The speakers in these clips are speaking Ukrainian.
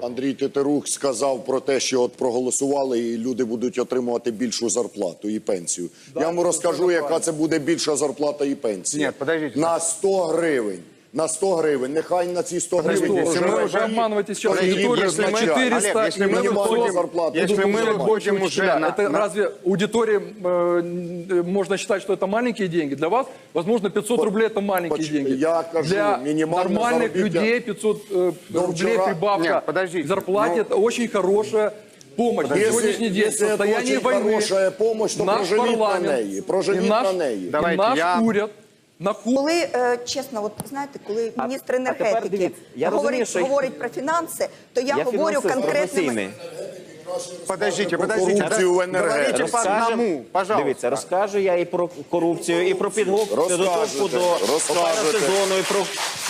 Андрій Тетерук сказав про те, що от проголосували, і люди будуть отримувати більшу зарплату і пенсію. Я вам розкажу, яка це буде більша зарплата і пенсія. Ні, подождіть. На 100 гривень На 100 гривень. Нехай на ці 100 гривень. Подождите, если проживе мы уже рік, обманываете сейчас то їм аудиторию, не что мы вистачає. 400 Олег, если и мы мы Мінімальна 500. зарплата. Если Будуть мы нормально. выходим уже Учителя, на... это на- разве аудитории э, можно считать, что это маленькие деньги? Для вас, возможно, 500 рублей это маленькие поч- деньги. я кажу, Для минимальная нормальных заработная- людей 500 э, Но рублей вчера- прибавка Нет, подождите, к зарплате ну- это очень хорошая помощь. На Если- сегодняшний день в если это состоянии очень войны хорошая помощь, то наш проживите на парламент ней, проживите и наш, на ней. и Давайте, наш я- уряд на ху- Коли е, чесно, от знаєте, коли міністр енергетики я говорить, розумію, що- говорить про фінанси, то я, Я говорю конкретними. Про Подождите, подождите. корупцію в да- по одному, пожалуйста. Дивіться, розкажу я і про корупцію, і про підготовку до сезону, і про,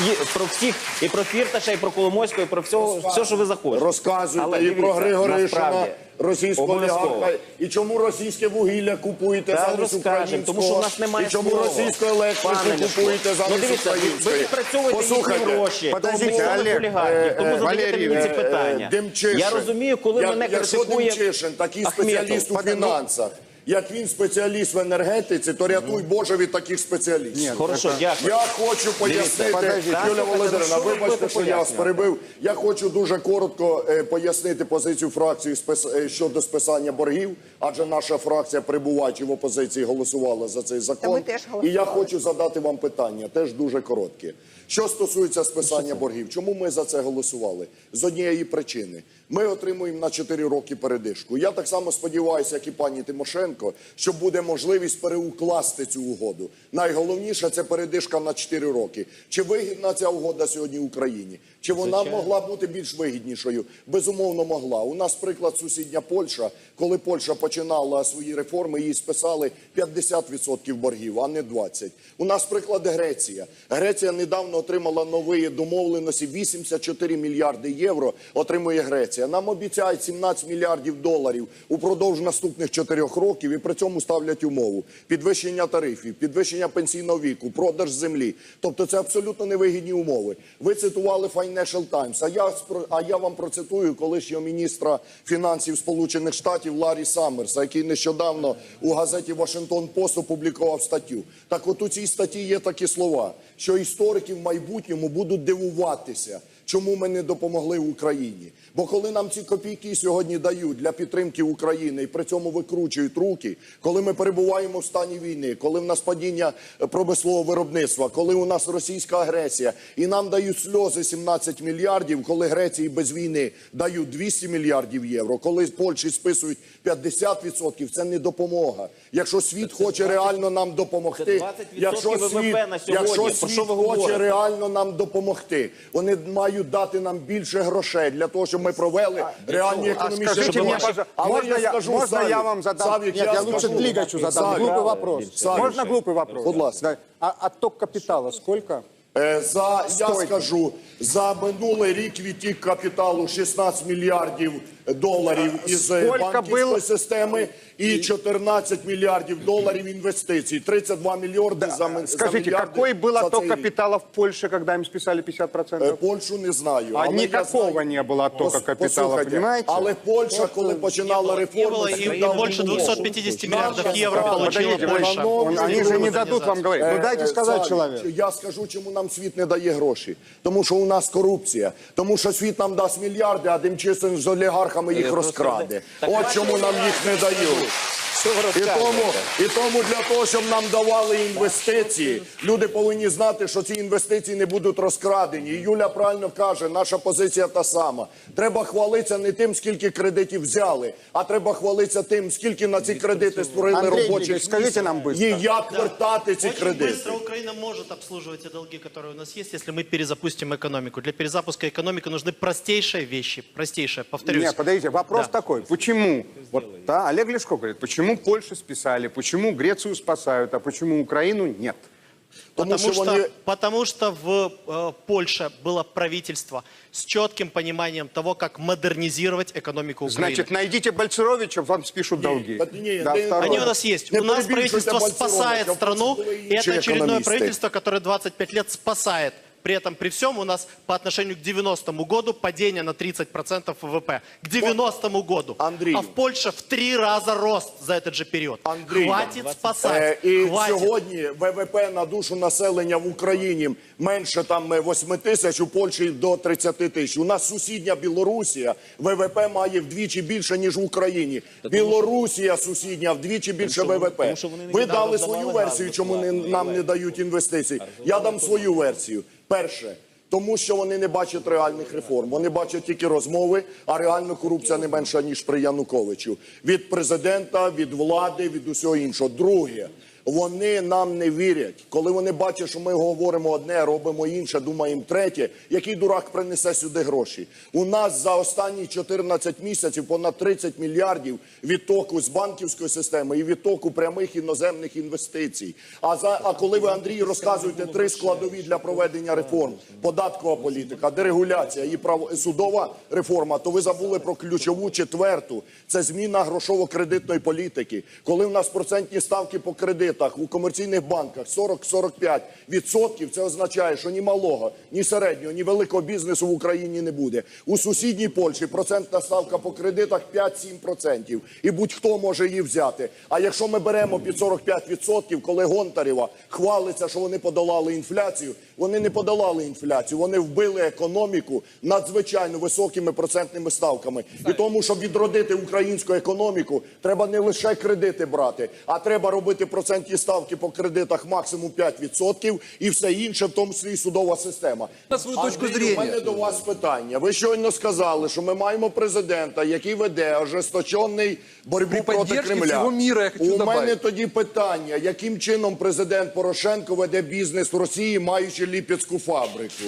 і про всіх, і про Фірташа, і про Коломойського, і про всього, все, що ви захочете. Розказуйте Але і про дивіться, Григоришина, насправді, російського обов'язково. олігарха. І чому російське вугілля купуєте Та замість розкажемо, українського? тому що в нас немає І чому слова. російську електрику Пане Ляшко, купуєте ну замість дивіться, ви- української? відпрацьовуєте їхні гроші, подождіть, тому Олег, олігархів, е, тому е, задаєте Валерій, мені ці е, питання. Демчишин. Я розумію, коли мене якщо критикує Демчишин, такий Ахметов. спеціаліст у фінансах, як він спеціаліст в енергетиці, то рятуй Боже від таких спеціалістів. Хорошо, дякую. Я хочу пояснити, подождіть. Володимирівна, що ви вибачте, що я вас пояснювати? перебив. Я хочу дуже коротко е, пояснити позицію фракції спис- е, щодо списання боргів, адже наша фракція, перебуваючи в опозиції, голосувала за цей закон. ми теж І я хочу задати вам питання, теж дуже коротке. Що стосується списання боргів, чому ми за це голосували? З однієї причини. Ми отримуємо на 4 роки передишку. Я так само сподіваюся, як і пані Тимошенко, що буде можливість переукласти цю угоду. Найголовніше це передишка на 4 роки. Чи вигідна ця угода сьогодні Україні? Чи вона могла бути більш вигіднішою? Безумовно, могла. У нас приклад сусідня Польща, коли Польща починала свої реформи, їй списали 50% боргів, а не 20%. У нас приклад Греція. Греція недавно отримала нові домовленості. 84 мільярди євро отримує Греція. Нам обіцяють 17 мільярдів доларів упродовж наступних 4 років і при цьому ставлять умову підвищення тарифів, підвищення пенсійного віку, продаж землі. Тобто це абсолютно невигідні умови. Ви цитували Financial Times, а я а я вам процитую колишнього міністра фінансів Сполучених Штатів Ларі Саммерса, який нещодавно у газеті Вашингтон Пост опублікував статтю. Так, от у цій статті є такі слова, що історики в майбутньому будуть дивуватися. Чому ми не допомогли Україні? Бо коли нам ці копійки сьогодні дають для підтримки України і при цьому викручують руки, коли ми перебуваємо в стані війни, коли в нас падіння е, промислового виробництва, коли у нас російська агресія, і нам дають сльози 17 мільярдів, коли Греції без війни дають 200 мільярдів євро, коли Польщі списують 50%, це не допомога. Якщо світ хоче реально нам допомогти, Це 20% якщо світ, якщо світ хоче реально нам допомогти. Вони мають дати нам більше грошей для того, щоб ми провели реальні економічні Але можно я, скажу, можна Савік, я вам задам? Савік, Нет, я, лучше. Длигачу задам. Савік, Глупый вопрос. Савік. Можно глупый вопрос? Будь ласка. А отток капіталу сколько? Е, За я скажу за минулий рік відтік капіталу 16 мільярдів доларів із е, Скільки банківської було? системи і 14 мільярдів доларів інвестицій. 32 мільярди за, ми- за Скажите, мільярди какой был за отток цей рік. капитала в Польше, когда им списали 50%? Е, Польщу не знаю. А але я никакого знаю- не было оттока Пос- капитала, послухайте, понимаете? Але Польща, коли починала реформу, было, и- всегда и больше було. 250 миллиардов Наша евро справа. получила Подождите, Польша. он- они же не дадут вам говорить. Ну Е, дайте е, сказать Савік, человеку. Я скажу, чому нам світ не дає гроші. Тому що у нас корупція. Тому що світ нам дасть мільярди, а тим часом з олігархами їх розкраде. От чому нам їх не дають. І тому, і тому для того, щоб нам давали інвестиції, люди повинні знати, що ці інвестиції не будуть розкрадені. І Юля правильно каже, наша позиція та сама. Треба хвалитися не тим, скільки кредитів взяли, а треба хвалитися тим, скільки на ці кредити створили Андрій робочих Ігорович, скажіть місць нам быстро. і як вертати ці Очень кредити. быстро Украина может обслуживать те долги, которые у нас есть, если мы перезапустим экономику. Для перезапуска экономики нужны простейшие вещи. Простейшие, повторюсь. Нет, подождите, вопрос Да. такой. Почему? Вот, да, Олег Лешко говорит, почему Польшу списали, почему Грецию спасают, а почему Украину нет? Тому Потому що что, вони потому что в э, Польше было правительство с четким пониманием того, как модернизировать экономику Украины. Значит, найдите Бальцеровича, вам спишут долги. Та ні, Да, ти- второе. Они у нас есть. Не у нас перебільшуйте правительство Бальцерова, спасает я страну, просто були и інші это очередное економісти. правительство, которое 25 лет спасает При этом, при всем, у нас по отношению к 90-му году падение на 30% ВВП. К 90-му году. Андрей. А в Польше в три раза рост за этот же период. Андрій, Хватит Е, спасать. і Хватит. сьогодні ВВП на душу населення в Україні менше там е, 8 тисяч, у Польщі до 30 тисяч. У нас сусідня Білорусія ВВП має вдвічі більше, ніж в Україні. Білорусія сусідня вдвічі більше ВВП. тому що вони Ви недавно дали свою версію, чому не, нам не дають інвестицій. Я дам свою версію. Перше. Тому що вони не бачать реальних реформ. Вони бачать тільки розмови, а реально корупція не менша, ніж при Януковичу. Від президента, від влади, від усього іншого. Друге, вони нам не вірять. Коли вони бачать, що ми говоримо одне, робимо інше, думаємо третє, який дурак принесе сюди гроші? У нас за останні 14 місяців понад 30 мільярдів відтоку з банківської системи і відтоку прямих іноземних інвестицій. А за а коли ви Андрій розказуєте три складові для проведення реформ: податкова політика, дерегуляція і прав... судова реформа, то ви забули про ключову четверту. Це зміна грошово-кредитної політики. Коли в нас процентні ставки по кредитах у комерційних банках 40-45 відсотків, це означає, що ні малого, ні середнього, ні великого бізнесу в Україні не буде. У сусідній Польщі процентна ставка по кредитах 5-7%. І будь-хто може її взяти. А якщо ми беремо під 45%, коли Гонтарєва хвалиться, що вони подолали інфляцію, вони не подолали інфляцію, вони вбили економіку надзвичайно високими процентними ставками. І тому, щоб відродити українську економіку, треба не лише кредити брати, а треба робити процентні ставки по кредитах максимум 5% і все інше, в тому числі і судова система. На свою точку Андрій. У мене до вас питання. Ви щойно сказали, що ми маємо президента, який веде ожесточений боротьбу При проти Кремля. всього міра, я хочу У добавити. мене тоді питання, яким чином президент Порошенко веде бізнес в Росії, маючи ліпецьку фабрику?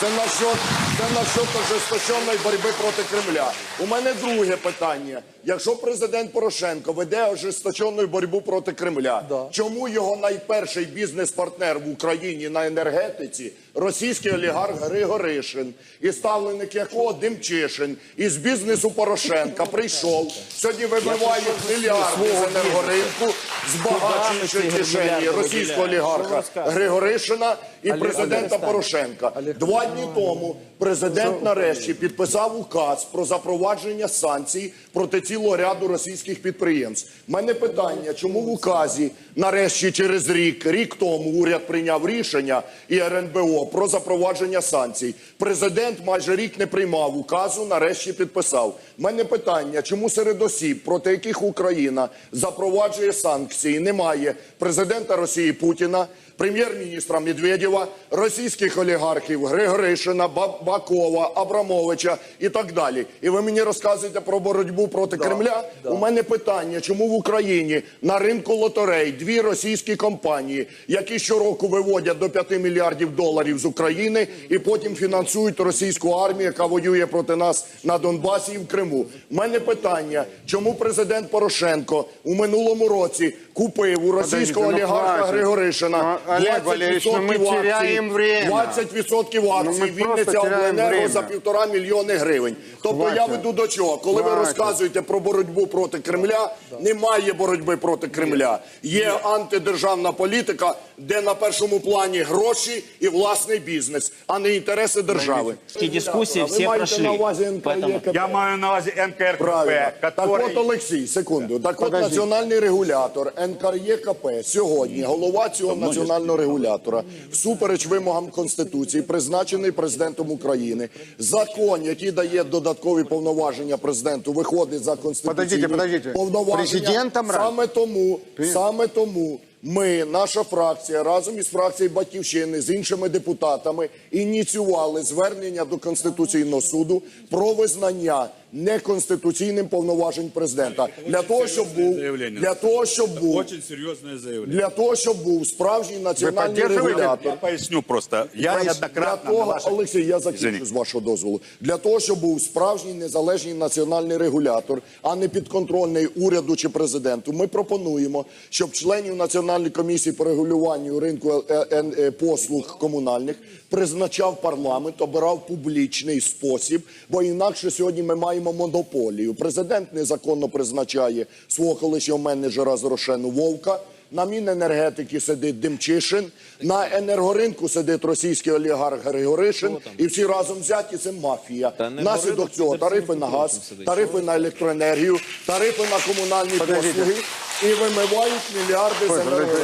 Це насчет, це насчет ожесточеної боротьби проти Кремля. У мене друге питання. Якщо президент Порошенко веде ожесточену боротьбу проти Кремля, чому його найперший бізнес-партнер в Україні на енергетиці російський олігарх Григоришин, і ставленик якого Демчишин із бізнесу Порошенка прийшов, сьогодні вибиває мільярди з енергоринку, збагачуючи кишені російського олігарха? Григоришина і президента Порошенка. Два дні тому президент нарешті підписав указ про запровадження санкцій проти цілого ряду російських підприємств. Мене питання, чому в указі нарешті через рік, рік тому уряд прийняв рішення і РНБО про запровадження санкцій. Президент майже рік не приймав указу, нарешті підписав. Мене питання, чому серед осіб, проти яких Україна запроваджує санкції, немає президента Росії Путіна, прем'єр-міністра Медведєва, російських олігархів Григоришина, Ба- Бакова, Абрамовича і так далі. І ви мені розказуєте про боротьбу проти Кремля? У мене питання, чому в Україні на ринку лотерей дві російські компанії, які щороку виводять до 5 мільярдів доларів з України і потім фінансують російську армію, яка воює проти нас на Донбасі і в Криму. У мене питання, чому президент Порошенко у минулому році купив у російського ну олігарха. Григоришина Олег Валерьевич, ну мы 20% теряем время. 20% акцій Ну, ми просто Вінниця теряємо Обленерго время. за півтора мільйони гривень. Тобто Хватит. я веду до чого? Коли ви Хватит. розказуєте про боротьбу проти Кремля, немає боротьби проти Кремля. Є антидержавна політика, де на першому плані гроші і власний бізнес, а не інтереси держави. Ті дискусії А ви всі маєте пройшли. на увазі Поэтому- НКРЕКП? Я маю на увазі НКРКП, Правильно. Так от, который... Олексій, секунду. Так от Подожди. національний регулятор НКРЄКП сьогодні, голова цього національного регулятора, всупереч вимогам Конституції, призначений президентом України. Закон, який дає додаткові повноваження президенту, виходить за конституційні подождите. повноваження. Президентом? Саме тому, саме тому ми, наша фракція, разом із фракцією Батьківщини, з іншими депутатами, ініціювали звернення до Конституційного суду про визнання неконституційним повноважень президента. Для того, щоб був, заявлення. для того, щоб був, Очень серьезное заявление. для того, щоб був справжній національний регулятор. Я поясню просто. Я Для неоднократно того, ваших... Олексій, я закінчу з вашого дозволу. Для того, щоб був справжній незалежний національний регулятор, а не підконтрольний уряду чи президенту, ми пропонуємо, щоб членів Національної комісії по регулюванню ринку е, е, е, послуг комунальних призначав парламент, обирав публічний спосіб, бо інакше сьогодні ми маємо монополію. Президент незаконно призначає свого колишнього менеджера з Рошену Вовка. на Міненергетики сидить Демчишин, на енергоринку сидить російський олігарх Григоришин, і всі разом взяті це мафія. Наслідок цього тарифи на газ, тарифи на електроенергію, тарифи на комунальні послуги і вимивають мільярди з енергоринку.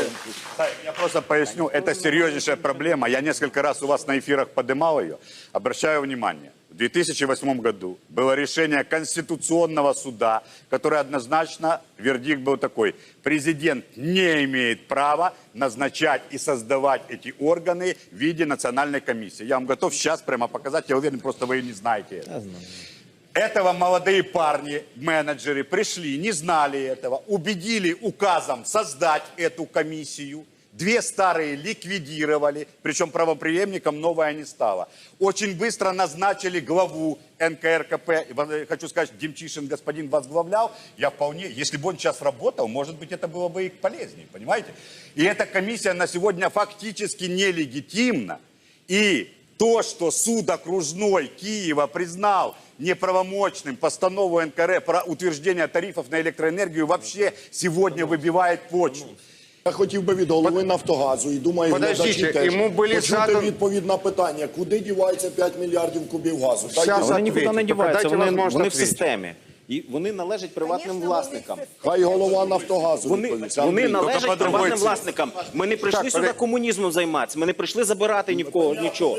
Я просто поясню, это серьезнейшая проблема. Я несколько раз у вас на эфирах поднимал ее. Обращаю внимание. В 2008 году было решение Конституционного суда, которое однозначно, вердикт был такой. Президент не имеет права назначать и создавать эти органы в виде национальной комиссии. Я вам готов сейчас прямо показать. Я уверен, просто вы не знаете это. Этого молодые парни, менеджеры, пришли, не знали этого, убедили указом создать эту комиссию. Две старые ликвидировали, причем правоприемником новая не стала. Очень быстро назначили главу НКРКП. Э, Хочу сказать, Демчишин господин возглавлял. Я вполне, если бы он сейчас работал, может быть, это было бы и полезнее, понимаете? И эта комиссия на сегодня фактически нелегитимна. И то, что суд окружной Киева признал неправомочным постанову НКР про утверждение тарифов на электроэнергию, вообще сегодня выбивает почву. Я хотів би від голови Нафтогазу і думаю, глядачі теж йому були почути відповідь на питання, куди дівається 5 мільярдів кубів газу. Вони нікуди не діваються, вони, вони в системі. І вони належать приватним Конечно, власникам. Хай голова Нафтогазу Вони, відповість. вони Андрій. належать приватним власникам. Ми не прийшли Так, сюди подожди. комунізмом займатися. Ми не прийшли забирати ні в кого нічого.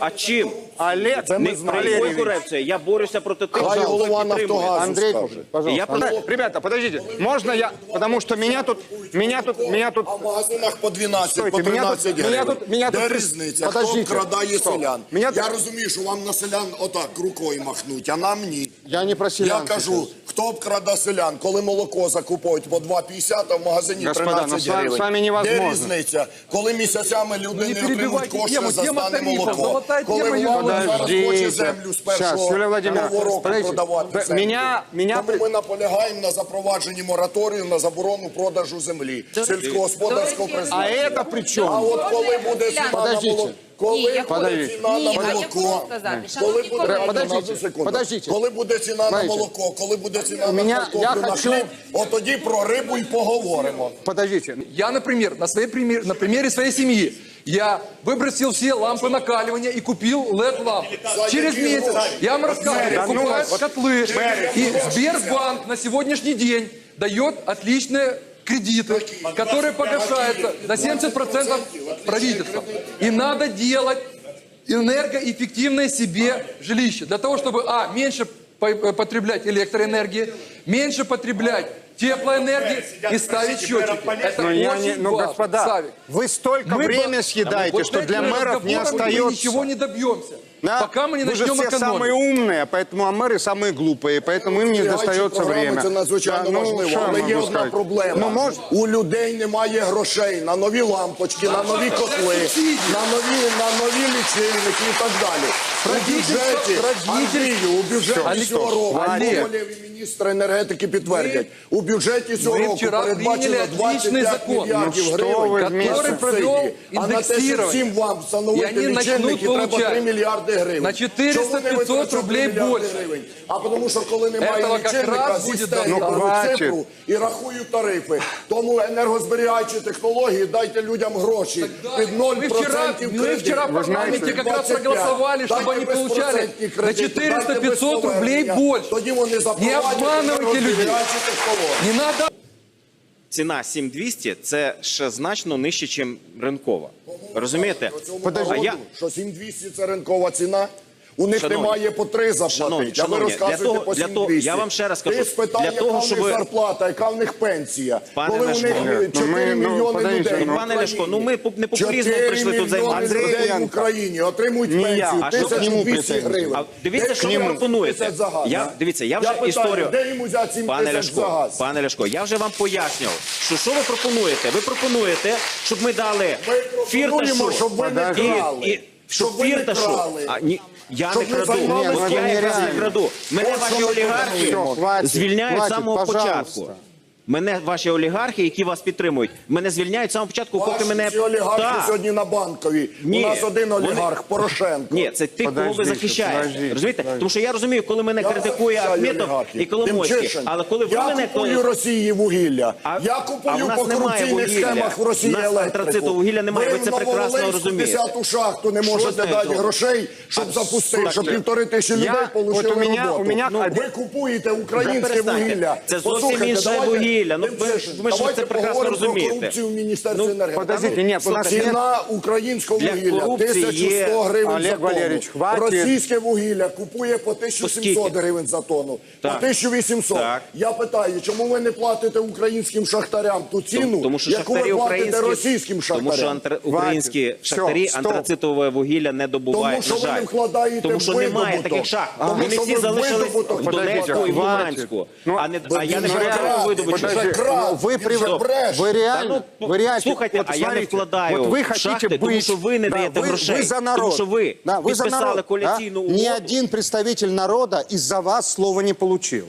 А чим? Олег, Це ми Не знаємо. про Валерій. Я борюся проти тих, Хай хто голова підтримує. Нафтогазу Андрей, скаже. пожалуйста. Я Андрей, Ребята, подождите, можно я, потому что меня тут, меня тут, меня тут, А в магазинах по 12, Стойте, по мене 13 тут- гривень. мене тут- мене Де тут- різниця? Подождіть. Хто вкрадає Стоп. селян? Мене Я тут- розумію, що вам на селян отак рукою махнуть, а нам ні. Я не про селян Я кажу, хто обкрада селян, коли молоко закупують по 2,50, а в магазині Господа, 13 ну, з вами- гривень. з вами невозможно. Де різниця? Коли місяцями люди не отримують перебивайте кошти тему. за Тема здане тарифів, молоко. золотая Коли тема, влада зараз хоче Подождите. землю з Щас, першого Юлія Владимировна, нового року подождите. продавати Б- землю. меня- меня Тому ми наполягаємо на запровадженні мораторію на заборону продажу землі сільськогосподарського А призначення. это при чем? А от коли буде ціна на Подождите. молоко, коли Ні, я буде хочу- ціна на Ні, а я молоко, хочу сказати, коли шановні буде колеги. Одну Подождите, секунду. подождите. коли буде ціна на Знаєте, молоко, коли буде ціна на мене- картоплю, я на хочу- хліб, от тоді про рибу й поговоримо. Подождите, Я, например, на, своей пример, на примере своей семьи, я выбросил все лампы накаливания и купил LED-лампы. Через какие месяц, гроши? я вам рассказываю, Да ну покупают вас, котлы. И Сбербанк на сегодняшний день дает отличные кредиты, которые погашаются на 70% правительством. И надо делать энергоэффективное себе жилище. Для того, чтобы, а, меньше по- э, потреблять электроэнергии, меньше потреблять теплоэнергии и ставить счетчики. Это ну, я очень не, ну, господа, Савик. вы столько Мы время съедаете, вот что для мэров не разговорами Мы остается. ничего не добьемся. Да? Пока мы не Вы же начнем все самые экономить. умные, поэтому а мэры самые глупые, поэтому им не Зберігаючи достается програми, время. Це надзвичайно Да, ну, важливо. що я Але є можу одна сказати? проблема. Ну, мож... У людей немає грошей на нові лампочки, на нові котли, субсидії. на нові, на нові лічильники і так далі. У Правительство- бюджеті, правительство- Андрію, у бюджеті Олег, цього року, Олег. Ковалєв і міністр енергетики підтвердять, у бюджеті цього ми року вчора передбачено прийняли отличний 25 закон. мільярдів Ну, що гривень, ви на вместе? субсидії. Который провел А на те, щоб индексирование. всім вам И встановити они начнут лічильники, треба 3 получать мільярди гривень. на 400-500 Чому не витрачати рублей мільярди больше? гривень? А тому що коли немає Этого лічильника, якраз зі буде стелі достатньо. беруть Ну, хватить. цифру і рахують тарифи. Тому енергозберігаючі технології дайте людям гроші під 0% Мы вчера, кредит. мы вчера в Вы знаете, парламенте как раз 25. проголосовали, чтобы Дайте они получали безпроцентні на кредити, 400-500 дайте без рублей повернення. больше. Тоді вони Не запровадять обманывайте людей. енергозберігаючі технології. Не надо Ціна 7200 – це ще значно нижче, ніж ринкова. Розумієте? А я, що 7200 це ринкова ціна? У них Шановні, немає по три шановні, заплатити, а ви шановні, для розказуєте того- по для того- 7200. я вам ще раз кажу, Ти спитай, для того, яка в щоб ви- зарплата, яка в них пенсія. Пане Коли у них ну, 4 ну, мільйони подивіться, людей. ну, в Пане Ляшко, ну ми по- не популізмом 4 прийшли тут мільйони займатися. людей в Україні отримують Ні я, пенсію а що к нему 1200 претензії? гривень. А дивіться, Де що ви пропонуєте. 70 за газ, Я- а? дивіться, я вже питаю, історію- Де йому взяти 7 Пане тисяч за Ляшко, газ? пане Ляшко, я вже вам пояснював, що що ви пропонуєте? Ви пропонуєте, щоб ми дали Ми пропонуємо, фірташу. щоб ви не і- крали. і- щоб Щоб ви не фірташу. крали. А, ні, я не краду. От я якраз не краду. Мене ваші олігархи звільняють з самого початку. Мене ваші олігархи, які вас підтримують, мене звільняють з самого початку, поки Ваші мене ці олігархи Так. сьогодні на банковій. Ні, У нас один вони- олігарх Порошенко. Ні, це тих, кого ви Подождіть, захищаєте. подождіть, Розумієте? подождіть. Тому що я розумію, коли мене Я критикує захищаю Ахметов олігархів. і Коломойський. Але коли ви я мене купую Росії вугілля. А- я а купую нас по немає корупційних вугілля. схемах в Росії У нас електрику. антрациту вугілля немає, ви це прекрасно розумієте. 10-ту шахту не можете нею дати зробити? грошей, щоб запустити, щоб півтори тисячі людей я- от у мене- роботу. мене- Ну, ви купуєте українське перестаньте. вугілля. Це зовсім Послухайте, інше давайте- вугілля. Ну, ви- Тимчишин, ви ж це прекрасно розумієте. корупцію в Міністерстві Ну, енергетики. подождите, ні, у нас Ціна українського Для вугілля корупції 1100 є- гривень Олег за тонну. Валерійович, хватить. Російське вугілля купує по 1700 скільки? гривень за тонну, Так. по 1800. Так. Я питаю, чому ви не платите українським шахтарям ту ціну, Тому, тому що яку ви платите українські, російським шахтарям? тому що антра- українські Все, шахтарі стоп. антрацитове вугілля не добувають. Тому що на ви жаль. не вкладаєте тому що в немає видобуток. таких шахт. Тому Вони що всі ви залишились видобуток в Подождите, Донецьку і в хватить. Луганську. Ну, а не а я не крав, видобуток він же шахт. крав, вы, він при... же бреше. вы реально, ну, вы реально, слухайте, вот а я не смотрите, вкладаю вот вы в хотите шахти, быть, тому що ви не да, даєте вы, грошей. Вы за народ. Тому що ви да, вы за підписали народ, коаліційну да? Ни угоду. один представитель народа из-за вас слова не получил.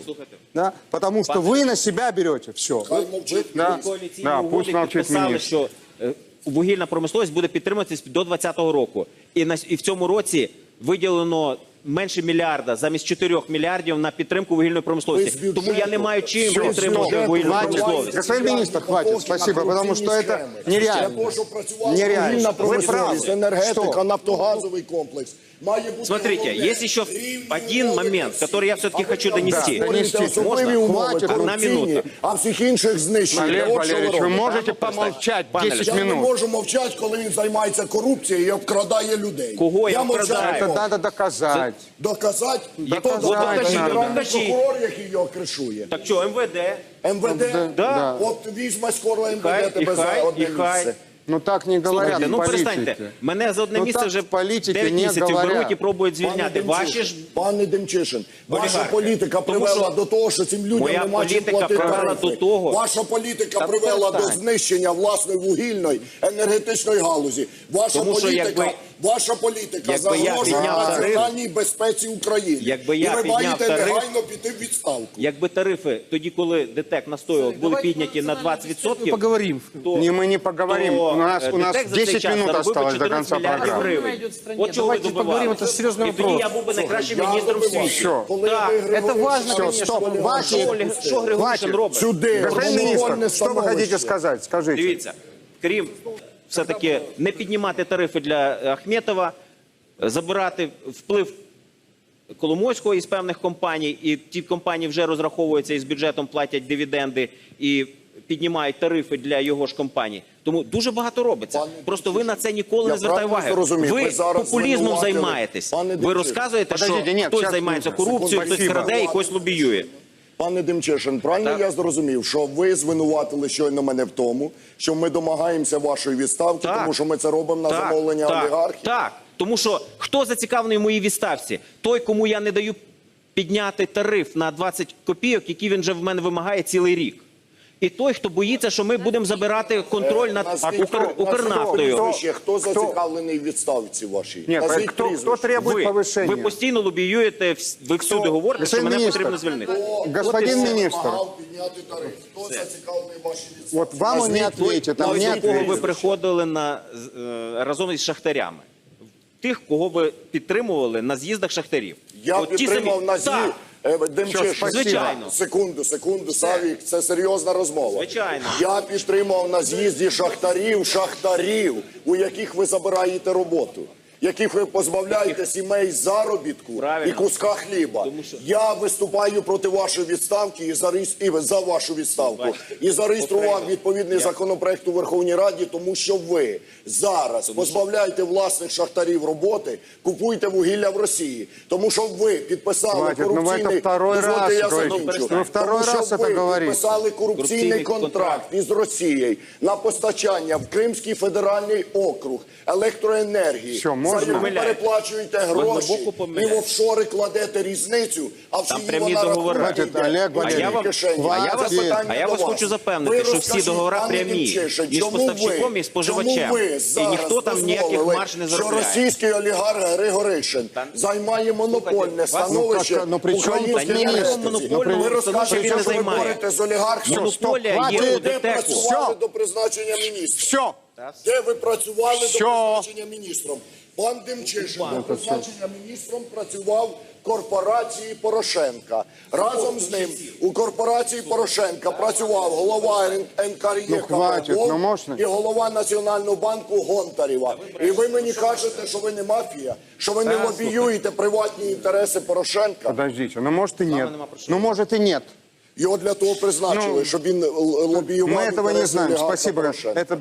Да? Потому что вы на себя берете все. Хай мовчить. Да, коаліційні да, угоди пусть молчит підписали, министр. що е, вугільна промисловість буде підтримуватись до 2020 року. І, на, і в цьому році виділено менше мільярда замість 4 мільярдів на підтримку вугільної Ви промисловості. з бюджету- Тому я не маю чим Всё, підтримувати всё, вугільну хватит. промисловість. Господин министр, хватит, спасибо, потому что это нереально. Для того, щоб працювала Нереально. вугільна Ви промисловість, праві. енергетика, Що? нафтогазовий комплекс. Має бути Смотрите, головне есть еще рівні один умови момент, для всіх. который я всё-таки А ви хочу там донести. створюєте Донести. особливі Можна? умови Хватит. Одна корупційні, минута. а всіх інших знищуєте. Олег От що ви Валерьевич, вы робите. можете помолчать Пане 10 Я не минут? можу мовчати, коли він займається корупцією і обкрадає людей. Кого я мовчати обкрадаю? не Это можу. надо доказать. Доказати? Доказати Хто доказати? надо. Генеральний Докажіть. прокурор, який його кришує. Так що, МВД? МВД? Да. От візьме скоро МВД Хай, і тебе за хай, одне і хай. місце. Ну так не говорять Слухайте, ну в политике. перестаньте. Мене за одне Ну, місце так вже в політиці 9 не місяців говорять. беруть і пробують Пане звільняти. Ваші ж Пане Демчишин, ваша Олігархи. політика Тому привела що до того, що цим людям моя нема чим політика платити привела тарифи. до того- Ваша політика Та привела до перестань. знищення власної вугільної енергетичної галузі. Ваша Тому що політика, якби- ваша політика якби я загрожує підняв тариф- національній безпеці України. Якби І я ви підняв маєте тариф- негайно піти в відставку. Якби тарифи тоді, коли ДТЕК настоював, були підняті на 20%, Поговорим. то, Не, мы не поговорим. то, У нас, е, у нас ДТЕК за цей 10 час минут заробив би осталось до 14 конца мільярдів программы. гривень. От чого ви Давайте поговорим, добивалися. це серйозний І тоді вопрос. я був би найкращим Я міністром в добивався. світі. Всё. Коли Так. ви, Григорій Це важно, Олександрович, конечно, стоп, Олег ваші- Що, Олег- що Григоришин Хватит. робить? Сюди, Господин розмовне министр, что вы хотите становище. сказать? Скажите. Дивіться, крім все-таки не піднімати тарифи для Ахметова, забирати вплив Коломойського із певних компаній, і ті компанії вже розраховуються із бюджетом, платять дивіденди і піднімають тарифи для його ж компаній. Тому дуже багато робиться. Пане Просто ви на це ніколи не звертаєте уваги. Ви популізмом займаєтесь. Ви розказуєте, що хтось займається корупцією, хтось краде і хтось лобіює. Пане Демчишин, правильно Так. я зрозумів, що ви звинуватили щойно мене в тому, що ми домагаємося вашої відставки, Так. тому що ми це робимо на Так, замовлення так, олігархів? Так, тому що хто зацікавлений в моїй відставці? Той, кому я не даю підняти тариф на 20 копійок, який він вже в мене вимагає цілий рік. І той, хто боїться, що ми будемо забирати контроль над Укр... хто- Укрнафтою. Хто зацікавлений в відставці вашій? Назвіть кто, кто прізвище. требует Ви, ви постійно лобіюєте, ви всюди говорите, що мене міністр, потрібно звільнити. Господин Хто тариф? Хто зацікавлений в вашій відставці? вот вам он не ответит, а Той, кого ви приходили на, з- е, разом із шахтарями. Тих, кого ви підтримували на з'їздах шахтарів. Я От ті підтримав самі- на е, Демчишин. Звичайно. Секунду, секунду, Савік, це серйозна розмова. Звичайно. Я підтримав на з'їзді шахтарів, шахтарів, у яких ви забираєте роботу. Яких ви позбавляєте сімей заробітку Правильно. і куска хліба. Що- Я виступаю проти вашої відставки і, зареєс... і за вашу відставку. Бачите. І зареєстрував Окремо. відповідний законопроект у Верховній Раді, тому що ви зараз позбавляєте власних шахтарів роботи, купуєте вугілля в Росії. Тому що ви підписали Хватит, ну ви корупційний... це второй раз я говорите. закінчу. Ну, Тому що раз ви підписали корупційний Корупційний контракт із Росією на постачання в Кримський федеральний округ електроенергії Що, можна помиляєтесь. переплачуєте гроші і в офшори кладете різницю, а в Там прямі договори. рахунки Хватить. Олег Валерійович. кишені? А я вас- а я вас хочу запевнити, що всі договори прямі між поставщиком і споживачем. ви І ніхто там ніяких марж не Що російський олігарх Григоришин займає монопольне становище Ну, так, ну, українській енергетиці. Ви розкажете, що ви борете з олігархом. Монополія є у Де працювали до призначення міністра? Все. Де ви працювали до призначення міністром? Пан Демчишин до призначення міністром працював в корпорації Порошенка. Разом з ним у корпорації Порошенка працював голова НКРЄ Ну, хватить, ну, можна? і голова Національного банку Гонтарєва. І ви мені кажете, що ви не мафія, що ви не Та, лобіюєте приватні інтереси Порошенка. Подождите, ну может и нет. Ну может и нет. Його для того призначили, Ну, щоб він л- лобіював Мы этого не інтереси знаем. олігарха Спасибо. Порошенка. Это